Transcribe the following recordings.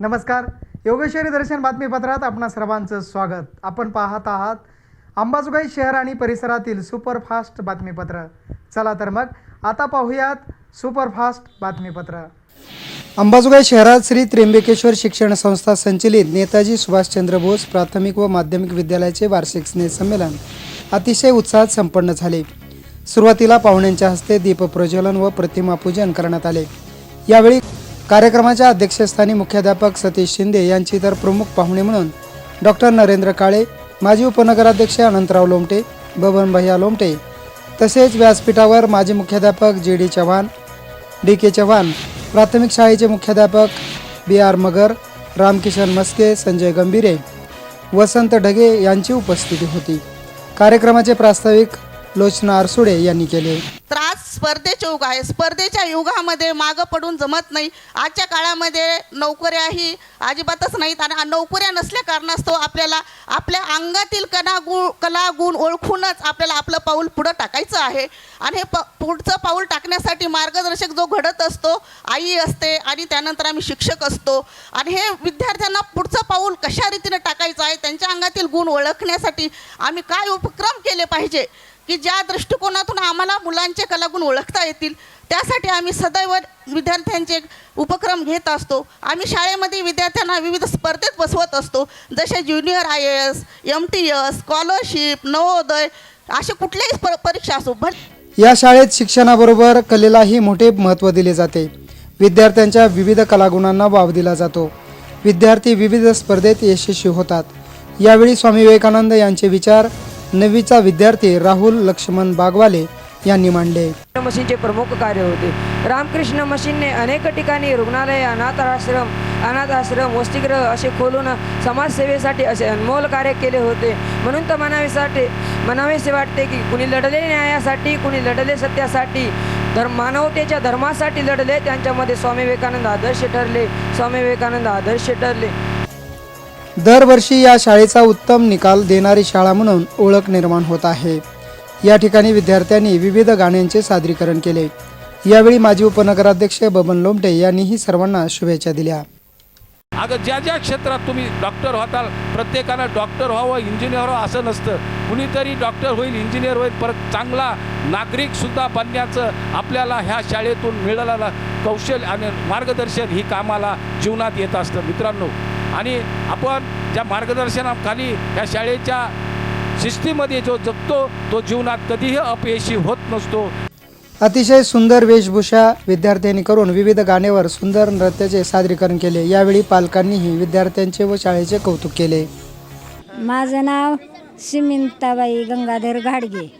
नमस्कार. योगेश्वरी दर्शन बातमीपत्रात आपणा सर्वांचं स्वागत. आपण पाहत आहात अंबाजोगाई शहर आणि परिसरातील सुपरफास्ट बातमीपत्र. चला तर मग आता पाहूयात सुपरफास्ट बातमीपत्र. अंबाजोगाई शहरात श्री त्र्यंबकेश्वर शिक्षण संस्था संचलित नेताजी सुभाषचंद्र बोस प्राथमिक व माध्यमिक विद्यालयाचे वार्षिक स्नेहसंमेलन अतिशय उत्साहात संपन्न झाले. सुरुवातीला पाहुण्यांच्या हस्ते दीपप्रज्वलन व प्रतिमापूजन करण्यात आले. यावेळी कार्यक्रमाच्या अध्यक्षस्थानी मुख्याध्यापक सतीश शिंदे यांची तर प्रमुख पाहुणे म्हणून डॉक्टर नरेंद्र काळे माजी उपनगराध्यक्ष अनंतराव लोमटे बबन भैया लोमटे तसेच व्यासपीठावर माजी मुख्याध्यापक J D Chavan D K Chavan प्राथमिक शाळेचे मुख्याध्यापक बी आर मगर रामकिशन मस्के संजय गंभीरे वसंत ढगे यांची उपस्थिती होती. कार्यक्रमाचे प्रास्ताविक लोचना आरसुडे यांनी केले. स्पर्धेचे युग आहे. स्पर्धेच्या युगामध्ये मागं पडून जमत नाही. आजच्या काळामध्ये नोकऱ्याही अजिबातच नाहीत आणि नोकऱ्या नसल्या कारणास्तव आपल्याला आपल्या अंगातील कला गुण कला गुण ओळखूनच आपल्याला आपलं पाऊल पुढं टाकायचं आहे. आणि हे प पुढचं पाऊल टाकण्यासाठी मार्गदर्शक जो घडत असतो आई असते आणि त्यानंतर आम्ही शिक्षक असतो. आणि हे विद्यार्थ्यांना पुढचं पाऊल कशा रीतीनं टाकायचं आहे त्यांच्या अंगातील गुण ओळखण्यासाठी आम्ही काय उपक्रम केले पाहिजे? की ज्या दृष्टिकोनातून आम्हाला मुलांचे कलागुण ओळखता येतील त्यासाठी आम्ही सदैव विद्यार्थ्यांचे उपक्रम घेत असतो. आम्ही शाळेमध्ये विद्यार्थ्यांना विविध स्पर्धेत बसवत असतो. जसे junior I A S M T S scholarship Navodaya असे कुठल्याही स्प परीक्षा असो. भर या शाळेत शिक्षणाबरोबर कलेलाही मोठे महत्त्व दिले जाते. विद्यार्थ्यांच्या विविध कलागुणांना वाव दिला जातो. विद्यार्थी विविध स्पर्धेत यशस्वी होतात. यावेळी स्वामी विवेकानंद यांचे विचार नववीचा विद्यार्थी राहुल लक्ष्मण बागवाले यांनी मांडले. मशीनचे प्रमुख कार्य होते. रामकृष्ण मशीनने अनेक ठिकाणी रुग्णालय अनाथ आश्रम अनाथ आश्रम वसतिगृह असे खोलून समाजसेवेसाठी असे अनमोल कार्य केले होते. म्हणून तर म्हणावेसाठी म्हणावेसे वाटते की कुणी लढले न्यायासाठी कुणी लढले सत्यासाठी धर्म मानवतेच्या धर्मासाठी लढले त्यांच्यामध्ये स्वामी विवेकानंद आदर्श ठरले. स्वामी विवेकानंद आदर्श ठरले. दरवर्षी या शाळेचा उत्तम निकाल देणारी शाळा म्हणून ओळख निर्माण होत आहे. या ठिकाणी विद्यार्थ्यांनी विविध गाण्यांचे सादरीकरण केले. यावेळी माजी उपनगराध्यक्ष बबन लोमटे यांनीही सर्वांना शुभेच्छा दिल्या. अगं ज्या ज्या क्षेत्रात तुम्ही डॉक्टर होताल प्रत्येकानं डॉक्टर व्हावं इंजिनियर व्हावं असं नसतं. कुणीतरी डॉक्टर होईल इंजिनियर होईल परत चांगला नागरिकसुद्धा बनण्याचं आपल्याला ह्या शाळेतून मिळालेलं कौशल्य आणि मार्गदर्शन ही कामाला जीवनात येत असतं. मित्रांनो आणि आपण ज्या मार्गदर्शनाखाली ह्या शाळेच्या शिस्तीमध्ये जो जगतो तो जीवनात कधीही अपयशी होत नसतो. अतिशय सुंदर वेशभूषा विद्यार्थ्यांनी करून विविध गाण्यावर सुंदर नृत्याचे सादरीकरण केले. यावेळी पालकांनीही विद्यार्थ्यांचे व शाळेचे कौतुक केले. माझं नाव सिमिंताबाई गंगाधर घाडगे.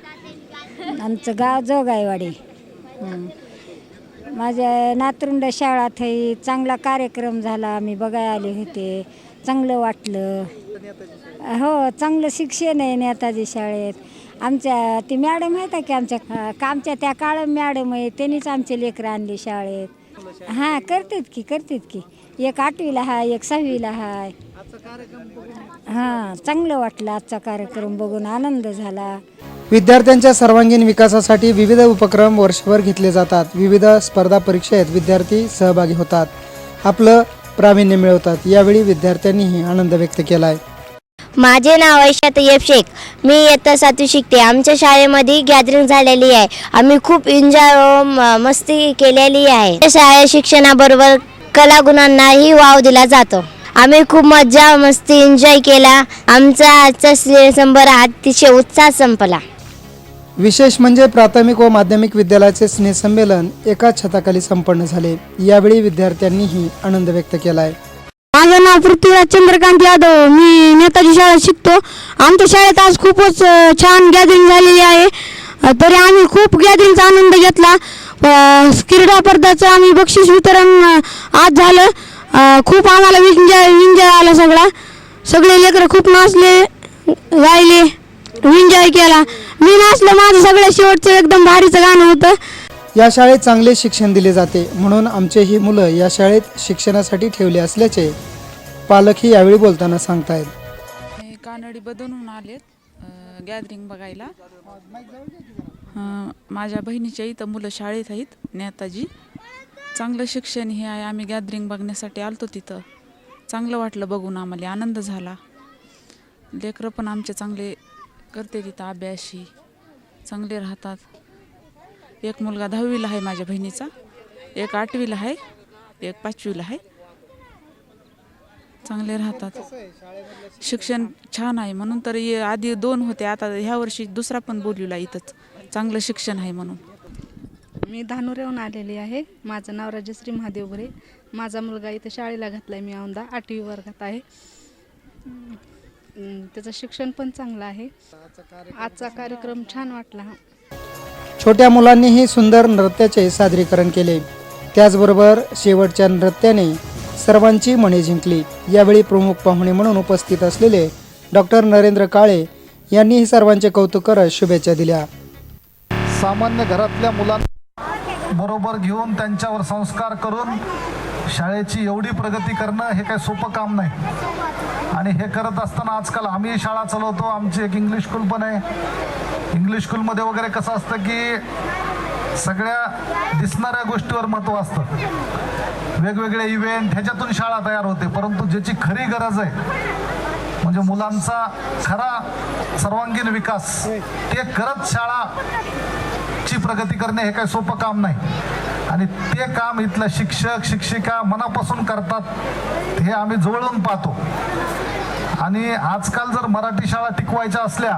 आमचं गाव जोगाईवाडी. हं. माझ्या नातरुंड शाळात चांगला कार्यक्रम झाला आम्ही बघायला आले होते. चांगलं वाटलं. हो चांगलं शिक्षण आहे नेताजी शाळेत. आमच्या ती मॅडम आहेत की आमच्या कामच्या का आमच्या त्या काळ मॅडम आहे त्यांनीच आमचे लेकरं आणले शाळेत. हां करतात की करतात की. एक आठवीला हाय एक सहावीला हाय हां चांगलं वाटलं आजचा कार्यक्रम बघून आनंद झाला. विद्यार्थ्यांच्या सर्वांगीण विकासासाठी विविध उपक्रम वर्षभर घेतले जातात. विविध स्पर्धा परीक्षेत विद्यार्थी सहभागी होतात. आपलं प्रावीण्य मिळवतात. यावेळी विद्यार्थ्यांनीही आनंद व्यक्त केलाय. माझे नाव ऐशात येप शेख. मी इयत्ता सातवी शिकते. आमच्या शाळेमध्ये गॅदरिंग झालेली आहे. आम्ही खूप एन्जॉय व म- मस्ती केलेली आहे. शाळेत शिक्षणाबरोबर कलागुणांनाही वाव दिला जातो. आम्ही खूप मजा मस्ती एन्जॉय केला. आमचा आजचा संबर अतिशय उत्साह संपला. विशेष म्हणजे प्राथमिक व माध्यमिक विद्यालयाचे स्नेहसंमेलन एका छताखाली संपन्न झाले. यावेळी विद्यार्थ्यांनीही आनंद व्यक्त केलाय. माझं नाव पृथ्वीराज चंद्रकांत यादव. मी नेताजी शाळेत शिकतो. आमच्या शाळेत आज खूपच छान गॅदरिंग झालेली आहे. तरी आम्ही खूप गॅदरिंगचा आनंद घेतला. क्रीडा स्पर्धाचं आम्ही बक्षीस वितरण आज झालं. खूप आम्हाला विंजय विंजय आला सगळा. सगळे लेकरं खूप नाचले गायले विंजय केला. मी नाचलं माझं सगळ्यात शेवटचं एकदम भारीचं गाणं होतं. या शाळेत चांगले शिक्षण दिले जाते म्हणून आमचे ही मुलं या शाळेत शिक्षणासाठी ठेवले असल्याचे पालकही यावेळी बोलताना सांगतायत. हे कानडी बदलून आलेत गॅदरिंग बघायला. अं, माझ्या बहिणीच्या इथं मुलं शाळेत आहेत नेताजी. चांगलं शिक्षण हे आहे आम्ही गॅदरिंग बघण्यासाठी आलतो तिथं. चांगलं वाटलं बघून आम्हाला आनंद झाला. लेकरं पण आमचे चांगले करते तिथं अभ्यासही चांगले राहतात. एक मुलगा दहावीला आहे माझ्या बहिणीचा. एक आठवीला आहे. एक पाचवीला आहे. चांगले राहतात. शिक्षण छान आहे म्हणून तर ये- आधी दोन होते. आता ह्या वर्षी दुसरा पण बोलूला इथंच. चांगलं शिक्षण आहे म्हणून. मी धानुरेहून आलेली आहे. माझं नाव राजश्री महादेव गुरे माझा मुलगा इथं शाळेला घातला आहे मी औंदा आठवी वर्गात आहे. त्याचं शिक्षण पण चांगलं आहे. आजचा कार्यक्रम छान वाटला छोट्या मुलांनीही सुंदर नृत्याचे सादरीकरण केले. त्याचबरोबर शेवटच्या नृत्याने सर्वांची मने जिंकली. यावेळी प्रमुख पाहुणे म्हणून उपस्थित असलेले डॉक्टर नरेंद्र काळे यांनीही सर्वांचे कौतुक करत शुभेच्छा दिल्या. सामान्य घरातल्या मुलांना बरोबर घेऊन त्यांच्यावर संस्कार करून शाळेची एवढी प्रगती करणं हे काही सोपं काम नाही. आणि हे करत असताना आजकाल आम्ही शाळा चालवतो आमची एक इंग्लिश स्कूल पण आहे. इंग्लिश स्कूलमध्ये वगैरे कसं असतं की सगळ्या दिसणाऱ्या गोष्टीवर महत्त्व असतं. वेगवेगळे इव्हेंट ह्याच्यातून शाळा तयार होते परंतु ज्याची खरी गरज आहे म्हणजे मुलांचा खरा सर्वांगीण विकास ते करत शाळा ची प्रगती करणे हे काही सोपं काम नाही. आणि ते काम इथल्या शिक्षक शिक्षिका मनापासून करतात हे आम्ही जवळून पाहतो. आणि आजकाल जर मराठी शाळा टिकवायच्या असल्या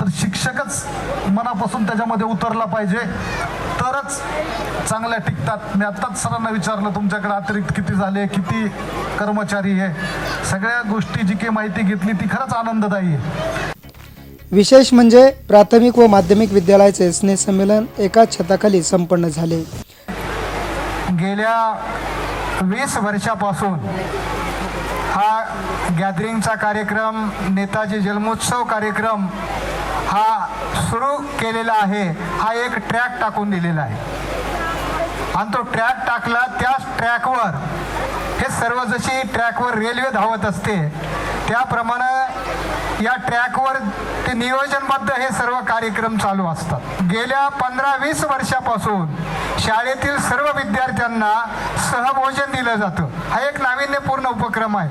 तर शिक्षकच मनापासून त्याच्यामध्ये उतरला पाहिजे. तरच चांगल्या टिकतात. मी आत्ताच सरांना विचारलं तुमच्याकडे अतिरिक्त किती झाले? किती कर्मचारी आहे सगळ्या गोष्टी जी काही माहिती घेतली ती खरंच आनंददायी आहे. विशेष म्हणजे प्राथमिक व माध्यमिक विद्यालयाचे स्नेहसंमेलन एकाच छताखाली संपन्न झाले. गेल्या वीस वर्षापासून हा गॅदरिंगचा कार्यक्रम नेताजी जन्मोत्सव कार्यक्रम हा सुरू केलेला आहे. हा एक ट्रॅक टाकून दिलेला आहे. आणि तो ट्रॅक टाकला त्याच ट्रॅकवर हे सर्व जशी ट्रॅकवर रेल्वे धावत असते त्याप्रमाणे या ट्रॅकवर ते नियोजनबद्ध हे सर्व कार्यक्रम चालू असतात. गेल्या पंधरा वीस वर्षापासून शाळेतील सर्व विद्यार्थ्यांना सहभोजन दिलं जातं. हा एक नाविन्यपूर्ण उपक्रम आहे.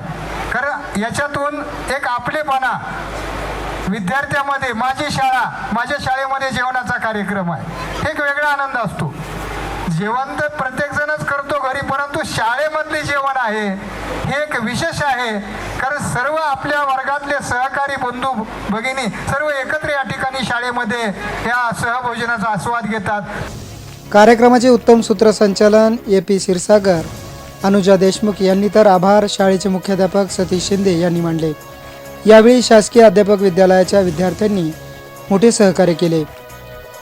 कारण याच्यातून एक आपलेपणा विद्यार्थ्यामध्ये माझी शाळा माझ्या शाळेमध्ये जेवणाचा कार्यक्रम आहे. एक वेगळा आनंद असतो. जेवण तर प्रत्येकजणच करतो घरी परंतु शाळेमधले जेवण आहे हे एक विशेष आहे. कारण सर्व आपल्या वर्गातले सहकारी बंधू भगिनी सर्व एकत्र या ठिकाणी शाळेमध्ये या सहभोजनाचा आस्वाद घेतात. कार्यक्रमाचे उत्तम सूत्रसंचालन ए पी क्षीरसागर. अनुजा देशमुख यांनी तर आभार. शाळेचे मुख्याध्यापक सतीश शिंदे यांनी मांडले. यावेळी शासकीय अध्यापक विद्यालयाच्या विद्यार्थ्यांनी मोठे सहकार्य केले.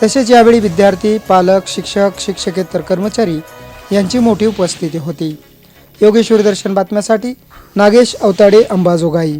तसेच यावेळी विद्यार्थी पालक शिक्षक शिक्षकेतर कर्मचारी यांची मोठी उपस्थिती होती. योगेश्वरी दर्शन बातम्यासाठी नागेश अवताडे अंबाजोगाई.